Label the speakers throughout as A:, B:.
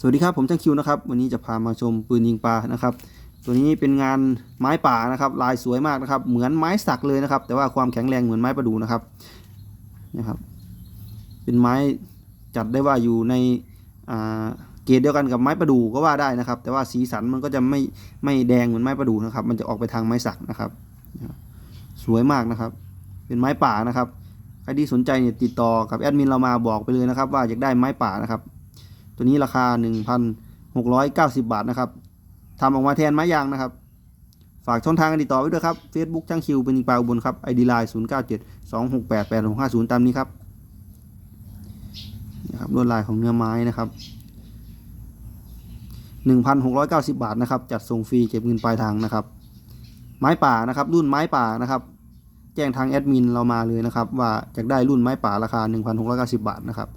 A: สวัสดีครับผมช่างคิวนะครับวันนี้จะพามาชมปืนยิงปลานะครับ ตัวนี้เป็นงานไม้ป่านะครับ ลายสวยมากนะครับ เหมือนไม้สักเลยนะครับ แต่ว่าความแข็งแรงเหมือนไม้ประดูนะครับนะครับ เป็นไม้จัดได้ว่าอยู่ในเกรดเดียวกันกับไม้ประดูก็ว่าได้นะครับ แต่ว่าสีสันมันก็จะไม่ไม่แดงเหมือนไม้ประดูนะครับ มันจะออกไปทางไม้สักนะครับสวยมากนะครับ เป็นไม้ป่านะครับใครที่สนใจเนี่ยติดต่อกับแอดมินเรามาบอกไปเลยนะครับ ว่าอยากได้ไม้ป่านะครับ ตัวนี้ราคา 1,690 บาทนะครับทำออกมาแทนไม้ยางนะครับ ฝากช่องทางการติดต่อไว้ด้วยครับ Facebook ช่างคิวเป็นยิงปลาอุบลครับ ID Line 097 268 8650 ตามนี้ครับนะครับลวดลายของเนื้อไม้นะครับ 1,690 บาทนะครับ จัดส่งฟรีเก็บเงินปลายทางนะครับ ไม้ป่านะครับ รุ่นไม้ป่านะครับ แจ้งทางแอดมินเรามาเลยนะครับ ว่าอยากได้รุ่นไม้ป่าราคา 1,690 บาทนะครับ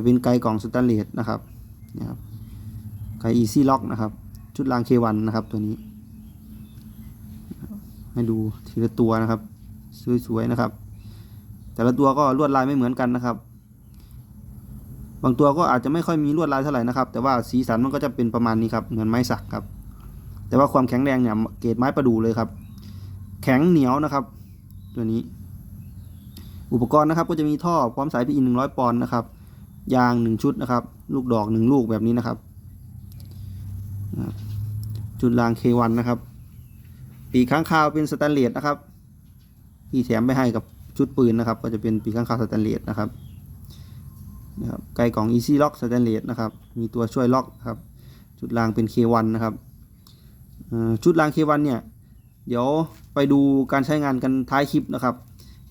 A: จะเป็นไกลกล่องสแตนเลสนะครับนะครับไกลอีซี่ล็อกนะครับ ชุดรางเควันนะครับตัวนี้ ให้ดูทีละตัวนะครับ สวยๆนะครับ แต่ละตัวก็ลวดลายไม่เหมือนกันนะครับ บางตัวก็อาจจะไม่ค่อยมีลวดลายเท่าไหร่นะครับ แต่ว่าสีสันมันก็จะเป็นประมาณนี้ครับเหมือนไม้สักครับ แต่ว่าความแข็งแรงเนี่ยเกรดไม้ประดูเลยครับ แข็งเหนียวนะครับ ตัวนี้ อุปกรณ์นะครับก็จะมีท่อพร้อมสายพีอินหนึ่งร้อยปอนด์นะครับ ยางหนึ่งชุดนะครับ ลูกดอกหนึ่งลูกแบบนี้นะครับ จุดรางเควันนะครับ ปีข้างคาวเป็นสแตนเลสนะครับที่แถมไปให้กับชุดปืนนะครับ ก็จะเป็นปีข้างคาวสแตนเลสนะครับนะครับไกลกล่อง Easy Lock สแตนเลสนะครับ มีตัวช่วยล็อกครับจุดรางเป็น K1 นะครับอ่อชุดราง K1 เนี่ย เดี๋ยวไปดูการใช้งานกันท้ายคลิปนะครับ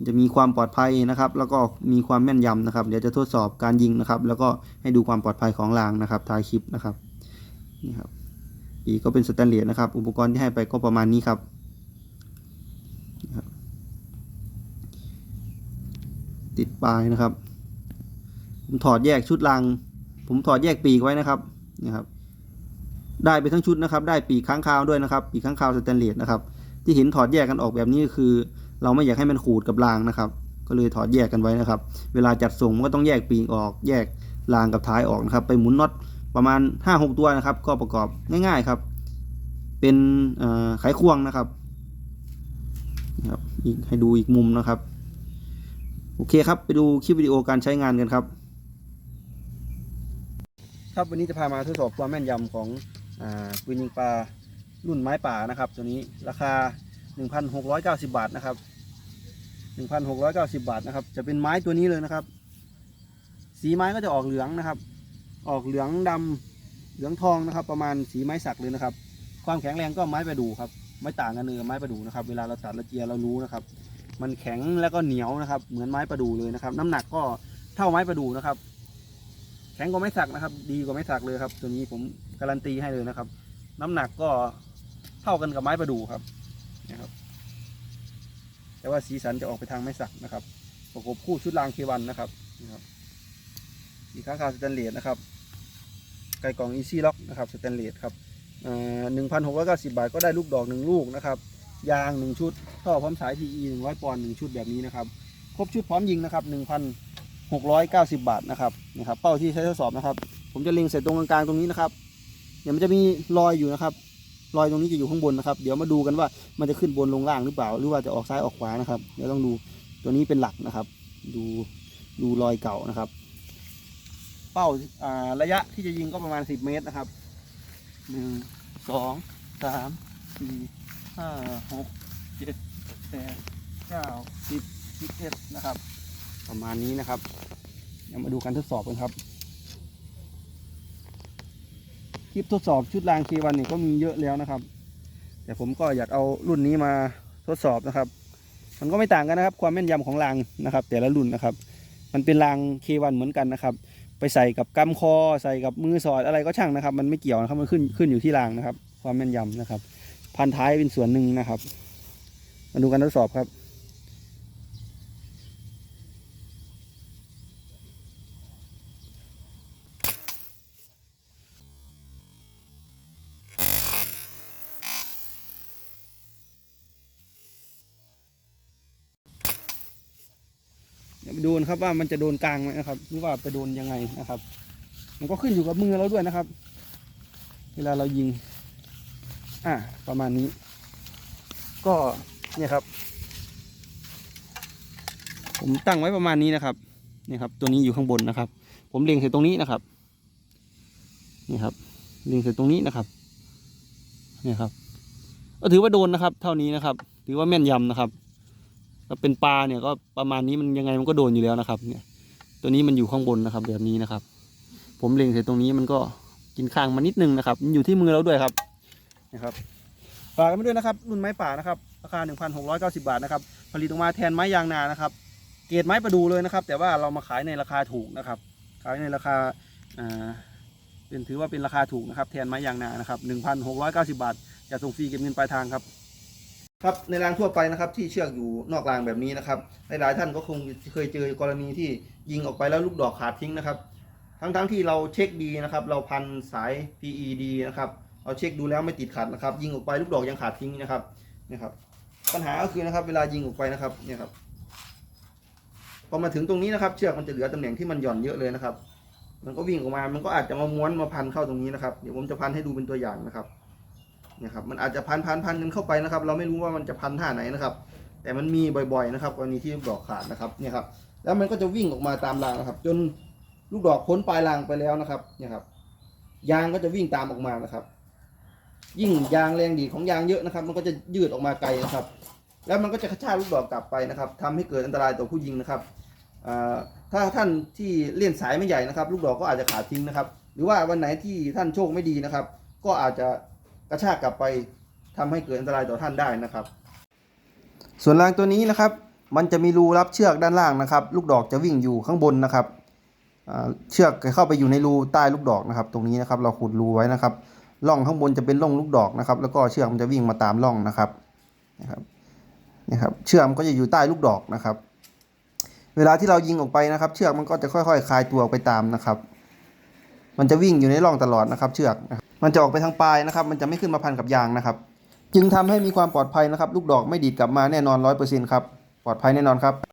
A: จะมีความปลอดภัยนะครับ แล้วก็มีความแม่นยำนะครับ เดี๋ยวจะทดสอบการยิงนะครับ แล้วก็ให้ดูความปลอดภัยของรางนะครับท้ายคลิปนะครับนี่ครับปีกก็เป็นสแตนเลสนะครับ อุปกรณ์ที่ให้ไปก็ประมาณนี้ครับนี่ครับติดปลายนะครับ ผมถอดแยกชุดราง ผมถอดแยกปีกไว้นะครับนี่ครับ ได้ไปทั้งชุดนะครับ ได้ปีกค้างคาวด้วยนะครับ ปีกค้างคาวสแตนเลสนะครับ ที่เห็นถอดแยกกันออกแบบนี้ก็คือ เราไม่อยากให้มันขูดกับรางนะครับ ก็เลยถอดแยกกันไว้นะครับ เวลาจัดส่งมันก็ต้องแยกปีกออก แยกรางกับท้ายออกนะครับ ไปหมุนน็อตประมาณ 5-6 ตัวนะครับ ก็ประกอบง่ายๆครับ เป็นไขควงนะครับนะครับอีกให้ดูอีกมุมนะครับ โอเคครับ ไปดูคลิปวิดีโอการใช้งานกันครับ ครับวันนี้จะพามาทดสอบความแม่นยำของอ่าปืนยิงปลารุ่นไม้ป่านะครับ ตัวนี้ราคา 1,690 บาทนะครับ 1,690 บาทนะครับ จะเป็นไม้ตัวนี้เลยนะครับ สีไม้ก็จะออกเหลืองนะครับ ออกเหลืองดำเหลืองทองนะครับ ประมาณสีไม้สักเลยนะครับ ความแข็งแรงก็ไม้ประดู่ครับ ไม่ต่างกันเลยไม้ประดู่นะครับ เวลาเราตัดละเจียเรารู้นะครับ มันแข็งแล้วก็เหนียวนะครับ เหมือนไม้ประดู่เลยนะครับ น้ำหนักก็เท่าไม้ประดู่นะครับ แข็งกว่าไม้สักนะครับ ดีกว่าไม้สักเลยครับ ตัวนี้ผมการันตีให้เลยนะครับ น้ำหนักก็เท่ากันกับไม้ประดู่ครับ แต่ว่าสีสันจะออกไปทางไม้สักนะครับ ประกบคู่ชุดรางเควันนะครับนะครับอีกข้างคาวสแตนเลสนะครับ ไกลกล่องอีซี่ล็อกนะครับสแตนเลสครับหนึ่งพันหกร้อยเก้าสิบบาทก็ได้ลูกดอกหนึ่งลูกนะครับ ยางหนึ่งชุด ท่อพร้อมสาย TE หนึ่งร้อยปอนด์หนึ่งชุดแบบนี้นะครับ ครบชุดพร้อมยิงนะครับหนึ่งพันหกร้อยเก้าสิบบาทนะครับนะครับ เป้าที่ใช้ทดสอบนะครับ ผมจะเล็งเสร็จตรงกลางๆตรงนี้นะครับ เดี๋ยวมันจะมีรอยอยู่นะครับ รอยตรงนี้จะอยู่ข้างบนนะครับ เดี๋ยวมาดูกันว่ามันจะขึ้นบนลงล่างหรือเปล่า หรือว่าจะออกซ้ายออกขวานะครับ เดี๋ยวต้องดูตัวนี้เป็นหลักนะครับ ดูดูรอยเก่านะครับ เป้าระยะที่จะยิงก็ประมาณ 10 เมตรนะครับหนึ่งสองสามสี่ห้าหกเจ็ดแปดเก้าสิบสิบเอ็ดนะครับ ประมาณนี้นะครับเดี๋ยวมาดูการทดสอบกันครับ ค ลิปทดสอบชุดรางเควันนี่ก็มีเยอะแล้วนะครับ แต่ผมก็อยากเอารุ่นนี้มาทดสอบนะครับ มันก็ไม่ต่างกันนะครับ ความแม่นยำของรางนะครับ แต่ละรุ่นนะครับ มันเป็นรางเควันเหมือนกันนะครับ ไปใส่กับกำคอ ใส่กับมือสอดอะไรก็ช่างนะครับ มันไม่เกี่ยวนะครับมันขึ้นขึ้นอยู่ที่รางนะครับ ความแม่นยำนะครับ พันท้ายเป็นส่วนหนึ่งนะครับ มาดูการทดสอบครับ ดูนะครับว่ามันจะโดนกลางไหมนะครับหรือว่าไปโดนยังไงนะครับ มันก็ขึ้นอยู่กับมือเราด้วยนะครับ เวลาเรายิง อ่าประมาณนี้ ก็เนี่ยครับ ผมตั้งไว้ประมาณนี้นะครับเนี่ยครับ ตัวนี้อยู่ข้างบนนะครับ ผมเล็งใส่ตรงนี้นะครับนี่ครับเล็งใส่ตรงนี้นะครับเนี่ยครับ ก็ถือว่าโดนนะครับ เท่านี้นะครับ ถือว่าแม่นยำนะครับ ถ้าเป็นปลาเนี่ยก็ประมาณนี้มันยังไงมันก็โดนอยู่แล้วนะครับ เนี่ย ตัวนี้มันอยู่ข้างบนนะครับ แบบนี้นะครับ ผมเล็งใส่ตรงนี้มันก็กินข้างมานิดนึงนะครับมันอยู่ที่มือเราด้วยครับนะครับฝากกันไปด้วยนะครับ รุ่นไม้ป่านะครับราคา 1,690 บาทนะครับผลิตออกมาแทนไม้ยางนานะครับ เกรดไม้ประดูเลยนะครับ แต่ว่าเรามาขายในราคาถูกนะครับ ขายในราคาอ่าเป็นถือว่าเป็นราคาถูกนะครับ แทนไม้ยางนานะครับ 1,690 บาทจะส่งฟรีเก็บเงินปลายทางครับ ครับในรางทั่วไปนะครับที่เชือกอยู่นอกรางแบบนี้นะครับหลายๆท่านก็คงเคยเจอกรณีที่ยิงออกไปแล้วลูกดอกขาดทิ้งนะครับ ทั้งๆที่เราเช็คดีนะครับ เราพันสาย PE ดีนะครับเราเช็คดูแล้วไม่ติดขัดนะครับ ยิงออกไปลูกดอกยังขาดทิ้งนะครับนี่ครับ ปัญหาก็คือนะครับ เวลายิงออกไปนะครับเนี่ยครับพอมาถึงตรงนี้นะครับ เชือกมันจะเหลือตำแหน่งที่มันหย่อนเยอะเลยนะครับ มันก็วิ่งออกมามันก็อาจจะมาม้วนมาพันเข้าตรงนี้นะครับเดี๋ยวผมจะพันให้ดูเป็นตัวอย่างนะครับ นี่ยครับมันอาจจะพันพันพันกันเข้าไปนะครับ เราไม่รู้ว่ามันจะพันท่าไหนนะครับ แต่มันมีบ่อยๆนะครับกรณีที่ลูกดอกขาดนะครับเนี่ยครับแล้วมันก็จะวิ่งออกมาตามรางนะครับ จนลูกดอกพ้นปลายรางไปแล้วนะครับเนี่ยครับยางก็จะวิ่งตามออกมานะครับ ยิ่งยางแรงดีของยางเยอะนะครับ มันก็จะยืดออกมาไกลนะครับ แล้วมันก็จะกระชากลูกดอกกลับไปนะครับทำให้เกิดอันตรายต่อผู้ยิงนะครับถ้าท่านที่เล่นสายไม่ใหญ่นะครับ ลูกดอกก็อาจจะขาดทิ้งนะครับ หรือว่าวันไหนที่ท่านโชคไม่ดีนะครับ ก็อาจจะ กระชากกลับไปทำให้เกิดอันตรายต่อท่านได้นะครับ ส่วนรางตัวนี้นะครับ มันจะมีรูรับเชือกด้านล่างนะครับ ลูกดอกจะวิ่งอยู่ข้างบนนะครับเชือกจะเข้าไปอยู่ในรูใต้ลูกดอกนะครับ ตรงนี้นะครับเราขุดรูไว้นะครับร่องข้างบนจะเป็นร่องลูกดอกนะครับ แล้วก็เชือกมันจะวิ่งมาตามร่องนะครับนะครับนะครับเชือกมันก็จะอยู่ใต้ลูกดอกนะครับ เวลาที่เรายิงออกไปนะครับ เชือกมันก็จะค่อยๆคลายตัวออกไปตามนะครับ มันจะวิ่งอยู่ในร่องตลอดนะครับ เชือกนะครับ มันจะออกไปทางปลายนะครับ มันจะไม่ขึ้นมาพันกับยางนะครับ จึงทำให้มีความปลอดภัยนะครับ ลูกดอกไม่ดีดกลับมาแน่นอนร้อยเปอร์เซ็นต์ครับ ปลอดภัยแน่นอนครับ